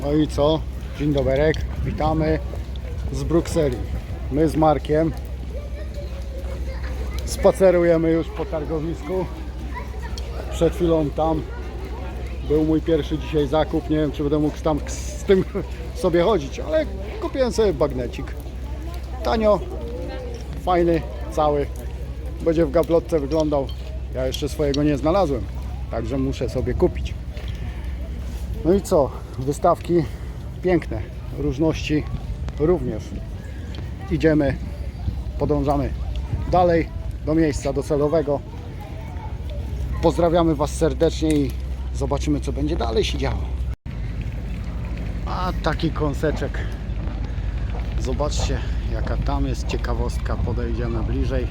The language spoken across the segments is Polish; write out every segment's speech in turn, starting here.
No i co? Dzień doberek, witamy z Brukseli. My z Markiem spacerujemy już po targowisku. Przed chwilą tam był mój pierwszy dzisiaj zakup. Nie wiem, czy będę mógł tam z tym sobie chodzić, ale kupiłem sobie bagnecik. Tanio, fajny, cały. Będzie w gablotce wyglądał. Ja jeszcze swojego nie znalazłem, także muszę sobie kupić. No i co? Wystawki piękne, różności również. Idziemy, podążamy dalej do miejsca docelowego. Pozdrawiamy Was serdecznie i zobaczymy, co będzie dalej się działo. A taki kąseczek. Zobaczcie, jaka tam jest ciekawostka. Podejdziemy bliżej.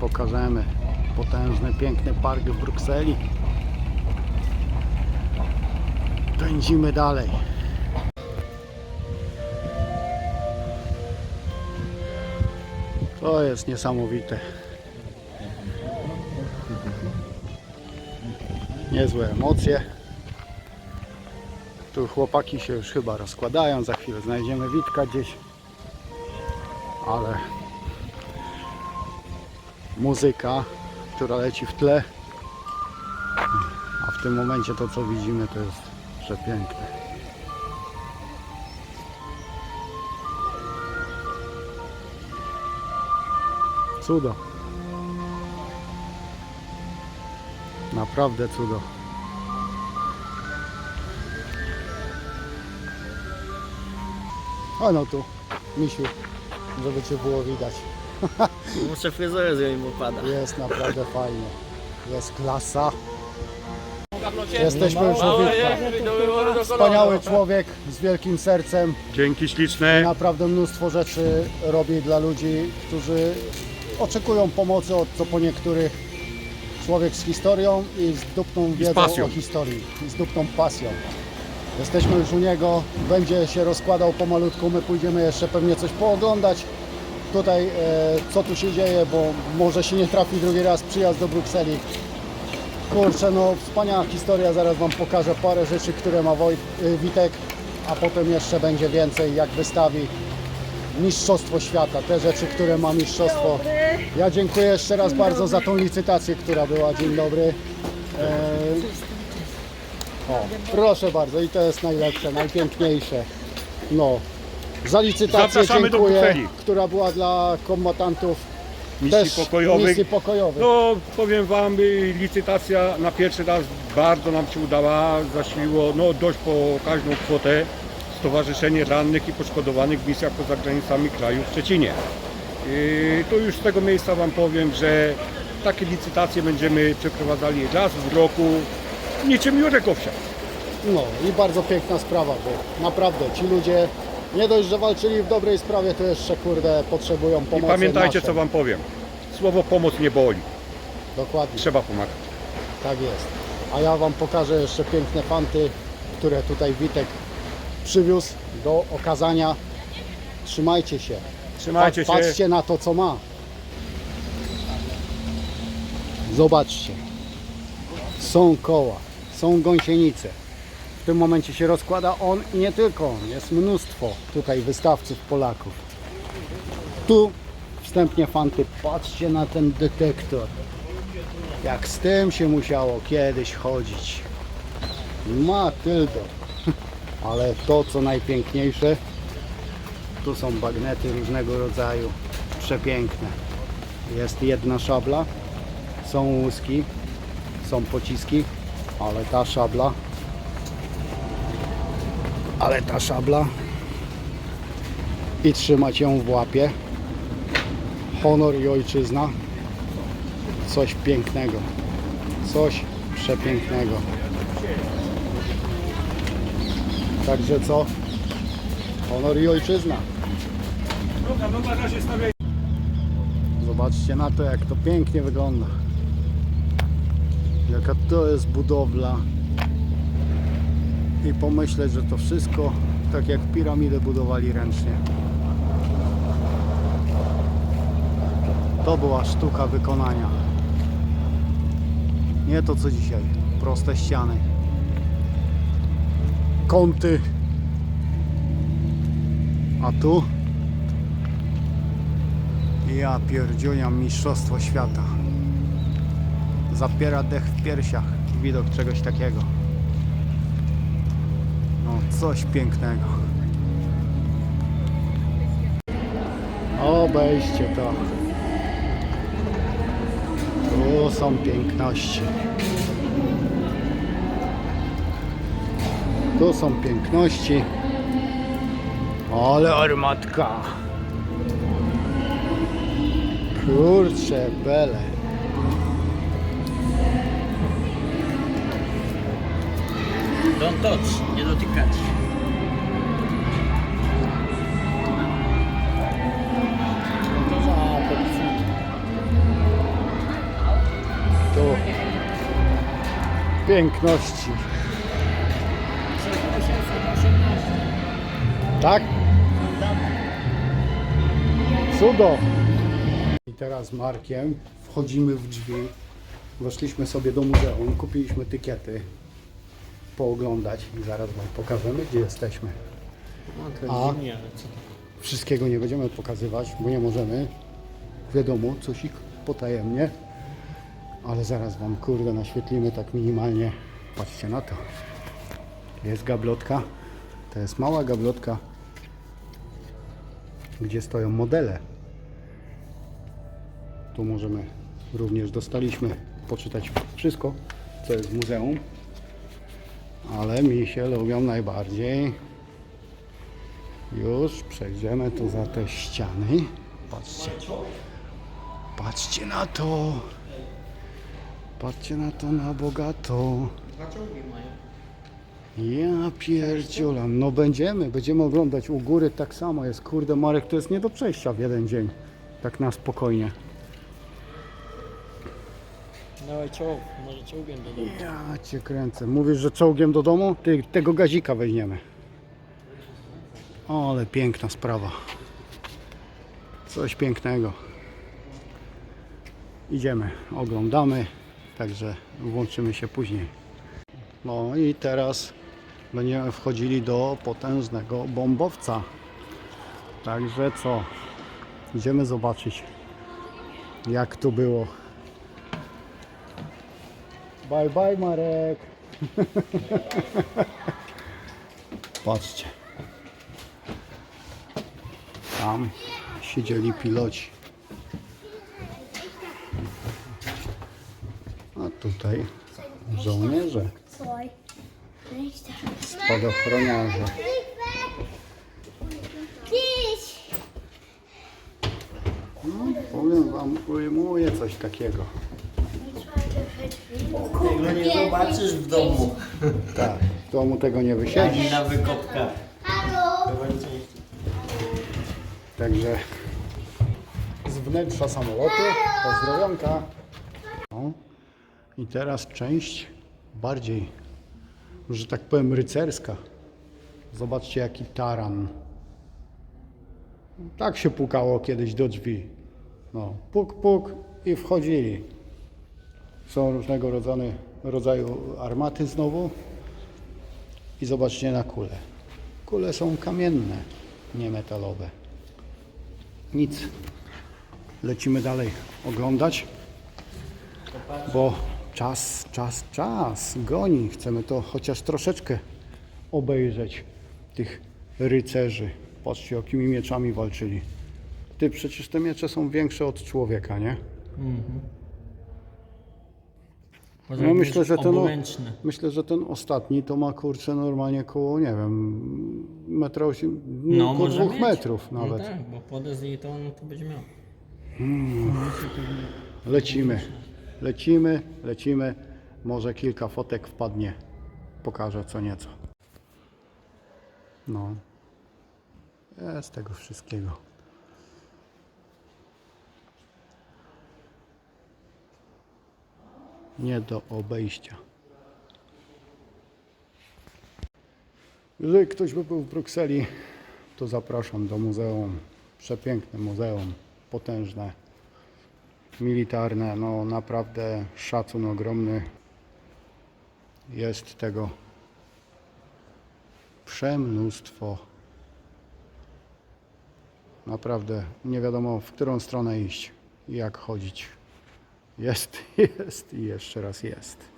Pokażemy potężny, piękny park w Brukseli. Pędzimy dalej. To jest niesamowite. Niezłe emocje. Tu chłopaki się już chyba rozkładają. Za chwilę znajdziemy Witka gdzieś. Ale muzyka, która leci w tle. A w tym momencie to co widzimy to jest przepiękne. Cudo. Naprawdę cudo. O no tu, misiu, żeby Cię było widać. Muszę fryzurę zrobić, bo pada. Jest naprawdę fajnie. Jest klasa. Jesteśmy już u Witka. Wspaniały człowiek z wielkim sercem. Dzięki śliczne. Naprawdę mnóstwo rzeczy robi dla ludzi, którzy oczekują pomocy od co po niektórych człowiek z historią i z dupną wiedzą pasją. o historii i z dupną pasją. Jesteśmy już u niego, będzie się rozkładał pomalutku, my pójdziemy jeszcze pewnie coś pooglądać tutaj, e, co tu się dzieje, bo może się nie trafi drugi raz przyjazd do Brukseli. Kurczę, no wspaniała historia, zaraz Wam pokażę parę rzeczy, które ma Wojt, y, Witek, a potem jeszcze będzie więcej, jak wystawi Mistrzostwo Świata, te rzeczy, które ma Mistrzostwo. Ja dziękuję jeszcze raz bardzo za tą licytację, która była. Dzień dobry. E, o, proszę bardzo i to jest najlepsze, najpiękniejsze. No, za licytację Zapraszamy do dziękuję, która była dla kombatantów Misji też pokojowych. misji pokojowych. No powiem Wam, y, licytacja na pierwszy raz bardzo nam się udała. Zasiliło no, dość po każdą kwotę Stowarzyszenie Rannych i Poszkodowanych w misjach poza granicami kraju w Szczecinie. Yy, to już z tego miejsca Wam powiem, że takie licytacje będziemy przeprowadzali raz w roku. Niczym Jurek Owsiak. No i bardzo piękna sprawa, bo naprawdę ci ludzie nie dość, że walczyli w dobrej sprawie, to jeszcze kurde potrzebują I pomocy pamiętajcie naszej. co Wam powiem. Słowo pomoc nie boli. Dokładnie, Trzeba pomagać. tak jest. A ja Wam pokażę jeszcze piękne fanty, które tutaj Witek przywiózł do okazania. Trzymajcie się. Trzymajcie się. Patrzcie na to, co ma. Zobaczcie. Są koła, są gąsienice. W tym momencie się rozkłada on i nie tylko. Jest mnóstwo tutaj wystawców Polaków. Tu wstępnie fanty. Patrzcie na ten detektor. Jak z tym się musiało kiedyś chodzić. Matyldo. Ale to co najpiękniejsze tu są bagnety różnego rodzaju, przepiękne. Jest jedna szabla, są łuski, są pociski, ale ta szabla, ale ta szabla i trzymać ją w łapie. Honor i ojczyzna, coś pięknego, coś przepięknego. Także co? Honor i ojczyzna. Zobaczcie na to, jak to pięknie wygląda. Jaka to jest budowla. I pomyśleć, że to wszystko tak jak piramidę budowali ręcznie. To była sztuka wykonania. Nie to co dzisiaj. Proste ściany. kąty. A tu? Ja pierdziunia mistrzostwo świata. Zapiera dech w piersiach. Widok czegoś takiego. Coś pięknego. Obejście to. Tu są piękności. Tu są piękności. Ale armatka. Kurcze bele. Don't touch, nie dotykać. To. Piękności. Tak? Cudo. I teraz z Markiem wchodzimy w drzwi. Weszliśmy sobie do muzeum, kupiliśmy tykiety pooglądać i zaraz Wam pokażemy, gdzie jesteśmy. No A? Wszystkiego nie będziemy pokazywać, bo nie możemy. Wiadomo, coś ich potajemnie. Ale zaraz Wam kurde naświetlimy tak minimalnie. Patrzcie na to. Jest gablotka. To jest mała gablotka, gdzie stoją modele. Tu możemy również dostaliśmy poczytać wszystko, co jest w muzeum. Ale mi się lubią najbardziej już przejdziemy tu za te ściany. Patrzcie. Patrzcie na to. Patrzcie na to na bogato. Ja pierdziolam. No będziemy, będziemy oglądać u góry tak samo jest. Kurde Marek, to jest nie do przejścia w jeden dzień. Tak na spokojnie. Dawaj czołg, może czołgiem do domu. Ja cię kręcę. Mówisz, że czołgiem do domu? Ty, tego gazika weźmiemy. O, ale piękna sprawa. Coś pięknego. Idziemy, oglądamy, także włączymy się później. No i teraz będziemy wchodzili do potężnego bombowca. Także co? Idziemy zobaczyć, jak to było. Bye bye Marek. Patrzcie. Tam siedzieli piloci. A tutaj żołnierze, spadochroniarze. No, powiem wam, ujmuję coś takiego. Tego nie zobaczysz w domu. Tak, w domu tego nie wysiedzisz. Ani na wykopkach. Hallo. To będzie Także z wnętrza samolotu pozdrowionka. No. I teraz część bardziej, że tak powiem, rycerska. Zobaczcie jaki taran. Tak się pukało kiedyś do drzwi. No, puk, puk i wchodzili. Są różnego rodzaju, rodzaju armaty znowu. I zobaczcie na kule. Kule są kamienne, nie metalowe. Nic. Lecimy dalej oglądać, bo czas, czas, czas goni. Chcemy to chociaż troszeczkę obejrzeć tych rycerzy. Patrzcie, jakimi mieczami walczyli. Ty, przecież te miecze są większe od człowieka, nie? No myślę, że ten, myślę, że ten ostatni to ma kurczę normalnie koło, nie wiem, metra osiem, No, około może dwóch mieć. metrów nawet. No tak, bo podest i to on to będzie miał. Lecimy, lecimy, lecimy. Może kilka fotek wpadnie. Pokażę co nieco. No. Jest tego wszystkiego. Nie do obejścia. Jeżeli ktoś by był w Brukseli, to zapraszam do muzeum. Przepiękne muzeum, potężne militarne, no naprawdę szacun ogromny jest tego Przemnóstwo. Naprawdę nie wiadomo, w którą stronę iść i jak chodzić. Jest, jest i jeszcze raz jest.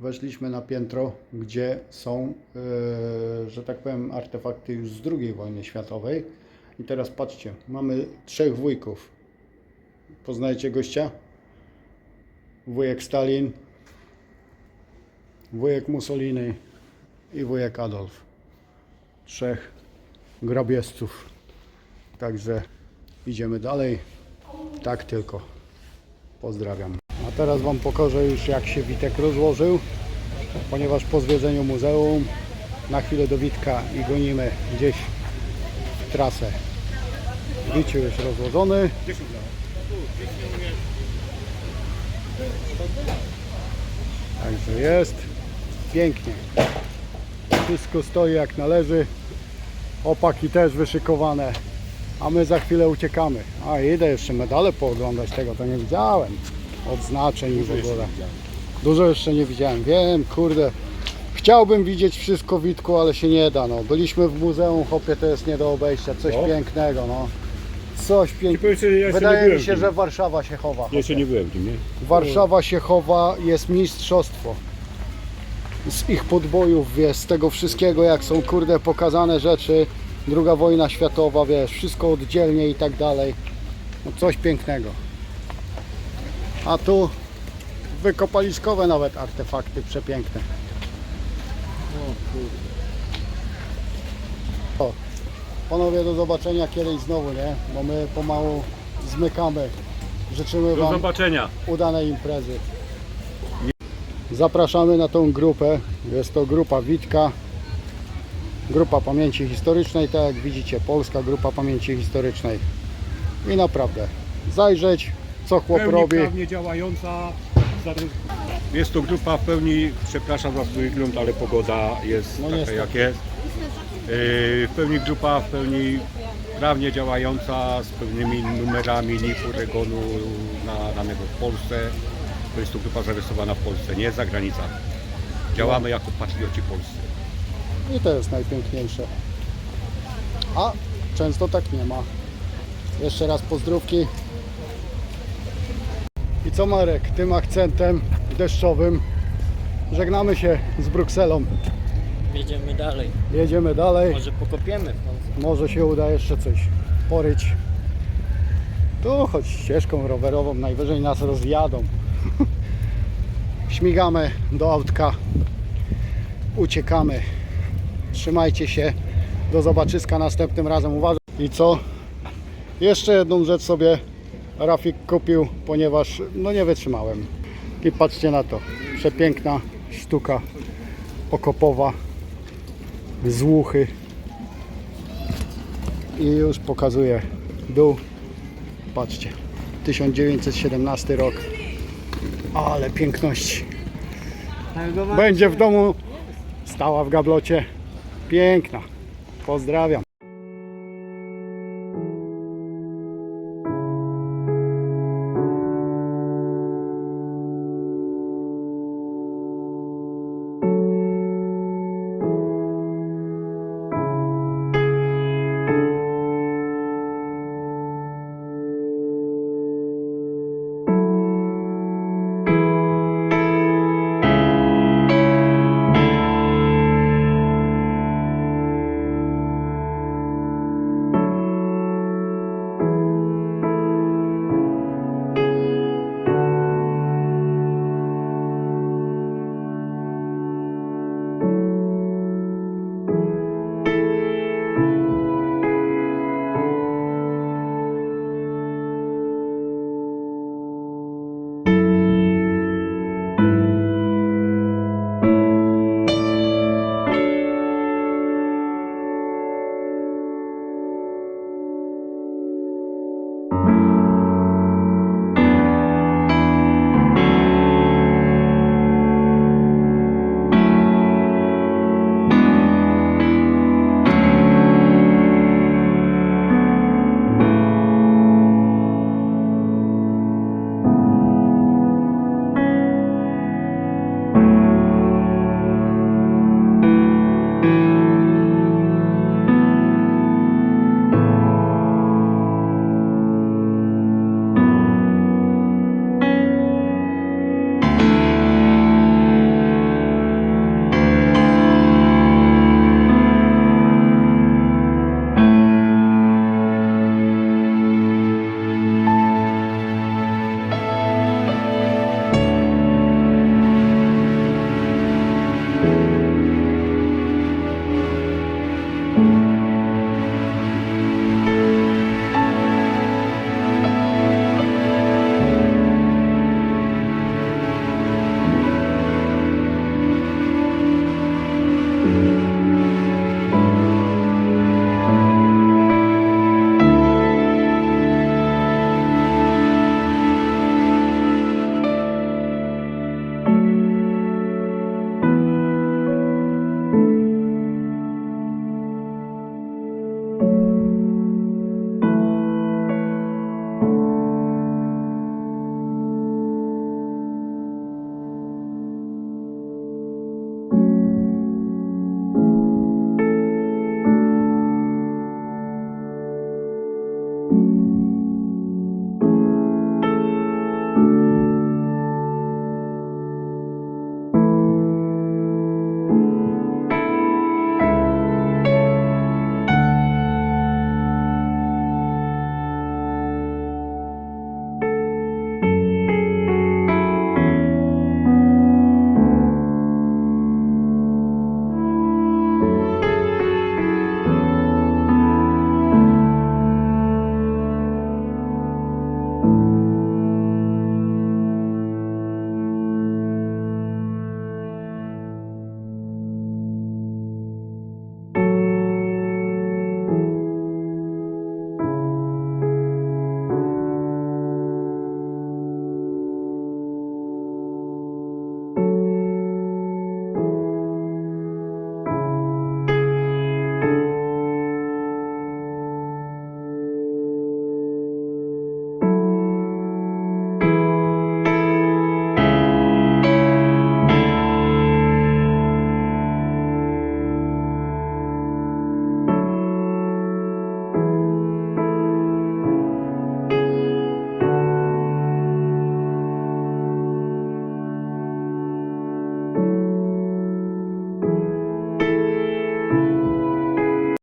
Weszliśmy na piętro, gdzie są, e, że tak powiem, artefakty już z II wojny światowej. I teraz patrzcie, mamy trzech wujków. Poznajecie gościa? Wujek Stalin, wujek Mussolini i wujek Adolf. Trzech grabieżców. Także idziemy dalej. Tak tylko. Pozdrawiam. Teraz Wam pokażę już jak się Witek rozłożył, ponieważ po zwiedzeniu muzeum na chwilę do Witka i gonimy gdzieś w trasę. Wicie już rozłożony. Także jest pięknie. Wszystko stoi jak należy. Opaki też wyszykowane. A my za chwilę uciekamy. A idę jeszcze medale pooglądać tego, to nie widziałem. Odznaczeń i w ogóle. Dużo jeszcze nie widziałem. Wiem, kurde. Chciałbym widzieć wszystko Witku, ale się nie da. No. Byliśmy w muzeum, hopie, to jest nie do obejścia. Coś O. pięknego, no. Coś pięknego. powiem szczerze, ja jeszcze nie Wydaje byłem mi się, w tym. że Warszawa się chowa. Jeszcze nie byłem w tym, nie? Warszawa się chowa, jest mistrzostwo. Z ich podbojów, wiesz, z tego wszystkiego, jak są kurde pokazane rzeczy, druga wojna światowa, wiesz, wszystko oddzielnie i tak dalej. No coś pięknego. A tu wykopaliskowe nawet artefakty przepiękne. O, panowie do zobaczenia kiedyś znowu, nie? Bo my pomału zmykamy. Życzymy Do wam zobaczenia. udanej imprezy. Zapraszamy na tą grupę. Jest to grupa Witka. Grupa Pamięci Historycznej, tak jak widzicie, Polska Grupa Pamięci Historycznej. I naprawdę, zajrzeć, co chłop pełni robi. prawnie działająca. Jest to grupa w pełni, przepraszam za swój wygląd, ale pogoda jest No taka jak jest. Yy, W pełni grupa, w pełni prawnie działająca, z pewnymi numerami NIP-u, REGONu na danego w Polsce. To jest to grupa zarysowana w Polsce, nie za granicą. Działamy jako patrioci polscy. I to jest najpiękniejsze. A często tak nie ma. Jeszcze raz pozdrówki. I co Marek, tym akcentem deszczowym żegnamy się z Brukselą. Jedziemy dalej. Jedziemy dalej. Może pokopiemy w końcu. Może się uda jeszcze coś poryć. Tu choć ścieżką rowerową najwyżej nas rozjadą. Śmigamy do autka. Uciekamy. Trzymajcie się. Do zobaczyska następnym razem. Uważaj. I co? Jeszcze jedną rzecz sobie Rafik kupił, ponieważ no nie wytrzymałem. I patrzcie na to. Przepiękna sztuka okopowa z łuchy i już pokazuję dół. Patrzcie, 1917 rok. Ale piękności. Będzie w domu stała w gablocie. Piękna. Pozdrawiam.